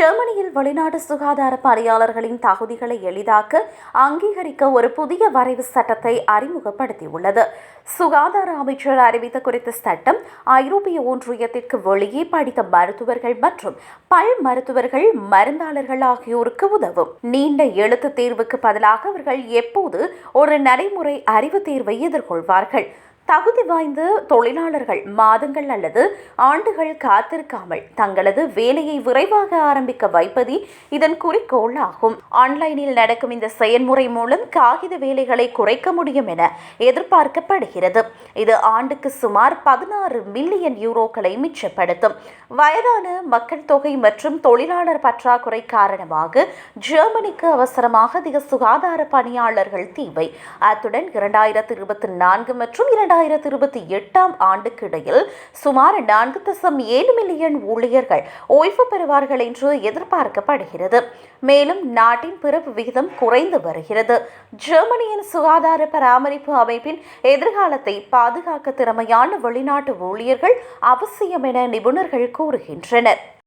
ஜெர்மனியில் வெளிநாட்டு சுகாதார பணியாளர்களின் தகுதிகளை எளிதாக்க அங்கீகரிக்க ஒரு புதிய வரைவு சட்டத்தை அறிமுகப்படுத்தியுள்ளது. சுகாதார அமைச்சர் அறிவித்த குறித்த சட்டம் ஐரோப்பிய ஒன்றியத்திற்கு வெளியே படித்த மருத்துவர்கள் மற்றும் பல் மருத்துவர்கள் மருந்தாளர்கள் ஆகியோருக்கு உதவும். நீண்ட எழுத்து தேர்வுக்கு பதிலாக அவர்கள் எப்போது ஒரு நடைமுறை அறிவு தேர்வை எதிர்கொள்வார்கள்? தகுதி வாய்ந்த தொழிலாளர்கள் மாதங்கள் அல்லது ஆண்டுகள் காத்திருக்காமல் தங்களது வேலையை விரைவாக ஆரம்பிக்க வைப்பதே இதன் குறிக்கோள் ஆகும் ஆன்லைனில் நடக்கும் இந்த செயல்முறை மூலம் காகித வேலைகளை குறைக்க முடியும் என எதிர்பார்க்கப்படுகிறது. இது ஆண்டுக்கு சுமார் பதினாறு மில்லியன் யூரோக்களை மிச்சப்படுத்தும். வயதான மக்கள் தொகை மற்றும் தொழிலாளர் பற்றாக்குறை காரணமாக ஜெர்மனிக்கு அவசரமாக அதிக சுகாதார பணியாளர்கள் தேவை. அத்துடன் இரண்டாயிரத்தி இருபத்தி நான்கு மற்றும் இரண்டாயிரத்தி இருபத்தி எட்டாம் ஆண்டுக்கு இடையில் சுமார் நான்கு தசம் ஏழு மில்லியன் ஊழியர்கள் ஓய்வு பெறுவார்கள் என்று எதிர்பார்க்கப்படுகிறது. மேலும் நாட்டின் பிறப்பு விகிதம் குறைந்து வருகிறது. ஜெர்மனியின் சுகாதார பராமரிப்பு அமைப்பின் எதிர்காலத்தை பாதுகாக்க திறமையான வெளிநாட்டு ஊழியர்கள் அவசியம் என நிபுணர்கள் கூறுகின்றனர்.